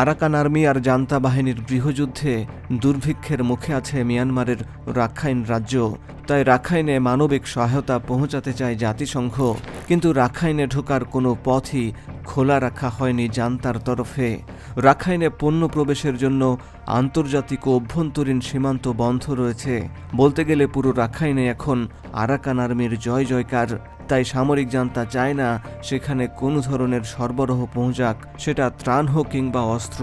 Arakan army আর junta বাহিনীর গৃহযুদ্ধে দুর্ভিক্ষের মুখে আছে মিয়ানমারের রাখাইন রাজ্য। তাই রাখাইনে মানবিক সহায়তা পৌঁছাতে চায় জাতিসংঘ। কিন্তু রাখাইনে ঢোকার কোনো পথই খোলা রাখা হয়নি জান্তার তরফে। রাখাইনে পণ্য প্রবেশের জন্য আন্তর্জাতিক অভ্যন্তরীণ সীমান্ত বন্ধ রয়েছে। বলতে গেলে পুরো রাখাইনে এখন আরাকান আর্মির জয় জয়কার তাই সামরিক জান্তা চায় না সেখানে কোনো ধরনের সরবরাহ পৌঁছাক, সেটা ত্রাণ হোক কিংবা অস্ত্র।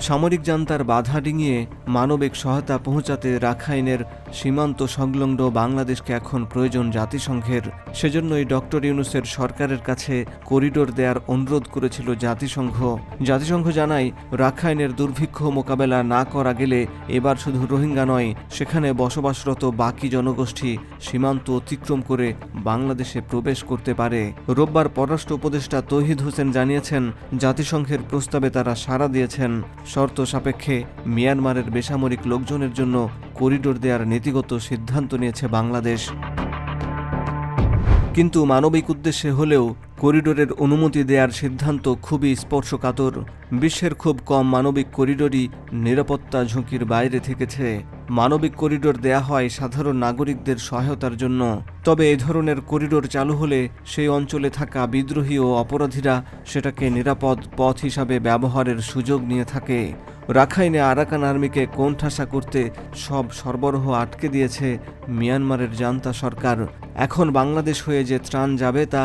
সামরিক জান্তার বাধা ডিঙিয়ে মানবিক সহায়তা পৌঁছাতে রাখাইনের সীমান্ত সংলগ্ন বাংলাদেশকে এখন প্রয়োজন জাতিসংঘের। সেজন্যই ডক্টর ইউনুসের সরকারের কাছে করিডোর দেওয়ার অনুরোধ করেছিল জাতিসংঘ। জাতিসংঘ জানায়, রাখাইনের দুর্ভিক্ষ মোকাবেলা না করা গেলে এবার শুধু রোহিঙ্গা নয়, সেখানে বসবাসরত বাকি জনগোষ্ঠী সীমান্ত অতিক্রম করে বাংলাদেশে প্রবেশ করতে পারে। রোববার পররাষ্ট্র উপদেষ্টা তৌহিদ হোসেন জানিয়েছেন, জাতিসংঘের প্রস্তাবে তারা সাড়া দিয়েছেন। শর্ত সাপেক্ষে মিয়ানমারের বেসামরিক লোকজনের জন্য করিডোর দেওয়ার নীতিগত সিদ্ধান্ত নিয়েছে বাংলাদেশ। কিন্তু মানবিক উদ্দেশ্যে হলেও করিডোরের অনুমতি দেওয়ার সিদ্ধান্ত খুবই স্পর্শকাতর। বিশ্বের খুব কম মানবিক করিডোরই নিরাপত্তা ঝুঁকির বাইরে থেকেছে। মানবিক করিডোর দেয়া হয় সাধারণ নাগরিকদের সহায়তার জন্য। তবে এ ধরনের করিডোর চালু হলে সেই অঞ্চলে থাকা বিদ্রোহী ও অপরাধীরা সেটাকে নিরাপদ পথ হিসাবে ব্যবহারের সুযোগ নিয়ে থাকে। রাখাইনে আরাকান আর্মিকে কোণঠাসা করতে সব সরবরাহ আটকে দিয়েছে মিয়ানমারের জান্তা সরকার। এখন বাংলাদেশ হয়ে যে ত্রাণ যাবে তা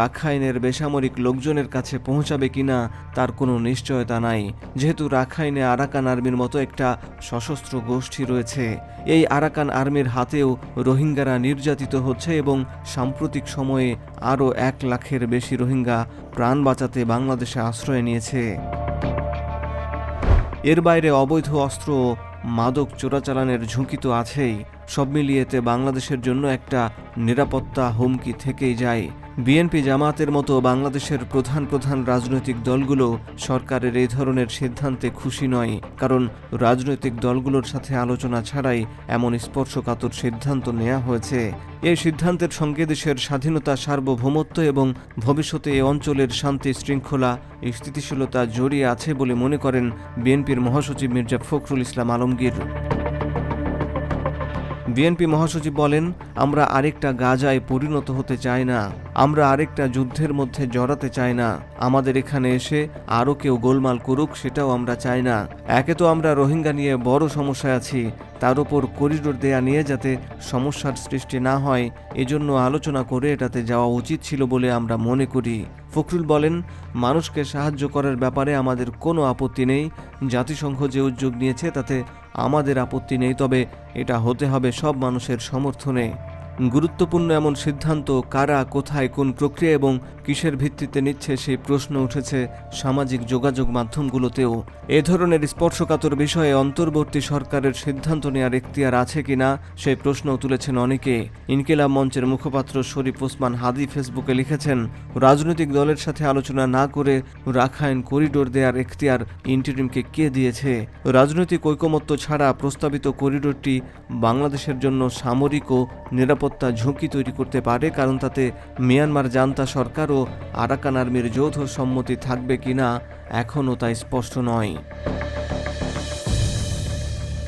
রাখাইনের বেসামরিক লোকজনের কাছে পৌঁছাবে কিনা তার কোনো নিশ্চয়তা নাই। যেহেতু রাখাইনে আরাকান আর্মির মতো একটা সশস্ত্র গোষ্ঠী রয়েছে, এই আরাকান আর্মির হাতেও রোহিঙ্গারা নির্যাতিত হচ্ছে এবং সাম্প্রতিক সময়ে আরও এক লাখের বেশি রোহিঙ্গা প্রাণ বাঁচাতে বাংলাদেশে আশ্রয় নিয়েছে। এর বাইরে অবৈধ অস্ত্র ও মাদক চোরাচালানের ঝুঁকি তো আছেই। সব মিলিয়েতে বাংলাদেশের জন্য একটা নিরাপত্তা হুমকি থেকেই যায়। বিএনপি জামাতের মতো বাংলাদেশের প্রধান প্রধান রাজনৈতিক দলগুলো সরকারের এই ধরনের সিদ্ধান্তে খুশি নয়, কারণ রাজনৈতিক দলগুলোর সাথে আলোচনা ছাড়াই এমন স্পর্শকাতর সিদ্ধান্ত নেওয়া হয়েছে। এই সিদ্ধান্তের সঙ্গে দেশের স্বাধীনতা, সার্বভৌমত্ব এবং ভবিষ্যতে এ অঞ্চলের শান্তি শৃঙ্খলা, স্থিতিশীলতা জড়িয়ে আছে বলে মনে করেন বিএনপির মহাসচিব মির্জা ফখরুল ইসলাম আলমগীর। বিএনপি মহাসচিব বলেন, আমরা আরেকটা গাজায় পরিণত হতে চাই না। আমরা আরেকটা যুদ্ধের মধ্যে জড়াতে চাই না। আমাদের এখানে এসে আরও কেউ গোলমাল করুক সেটাও আমরা চাই না। একে তো আমরা রোহিঙ্গা নিয়ে বড় সমস্যায় আছি, তার উপর করিডোর দেয়া নিয়ে যাতে সমস্যার সৃষ্টি না হয়, এজন্য আলোচনা করে এটাতে যাওয়া উচিত ছিল বলে আমরা মনে করি। ফখরুল বলেন, মানুষকে সাহায্য করার ব্যাপারে আমাদের কোনো আপত্তি নেই। জাতিসংঘ যে উদ্যোগ নিয়েছে তাতে আমাদের আপত্তি নেই, তবে এটা হতে হবে সব মানুষের সমর্থনে। গুরুত্বপূর্ণ এমন সিদ্ধান্ত কারা, কোথায়, কোন প্রক্রিয়া এবং কিসের ভিত্তিতে নিচ্ছে সেই প্রশ্ন উঠেছে সামাজিক যোগাযোগ মাধ্যমগুলোতেও। এ ধরনের স্পর্শকাতর বিষয়ে অন্তর্বর্তী সরকারের সিদ্ধান্ত নেওয়ার এখতিয়ার আছে কিনা সেই প্রশ্নও তুলেছেন অনেকে। ইনকিলাব মঞ্চের মুখপাত্র শরীফ ওসমান হাদি ফেসবুকে লিখেছেন, রাজনৈতিক দলের সাথে আলোচনা না করে রাখাইন করিডোর দেওয়ার এখতিয়ার ইন্টারিমকে কে দিয়েছে? রাজনৈতিক ঐকমত্য ছাড়া প্রস্তাবিত করিডোরটি বাংলাদেশের জন্য সামরিক ও নিরাপত্তা ঝুঁকি তৈরি করতে পারে, কারণ তাতে মিয়ানমার জান্তা সরকার ও আরাকান আর্মির যৌথ সম্মতি থাকবে কিনা এখনও তাই স্পষ্ট নয়।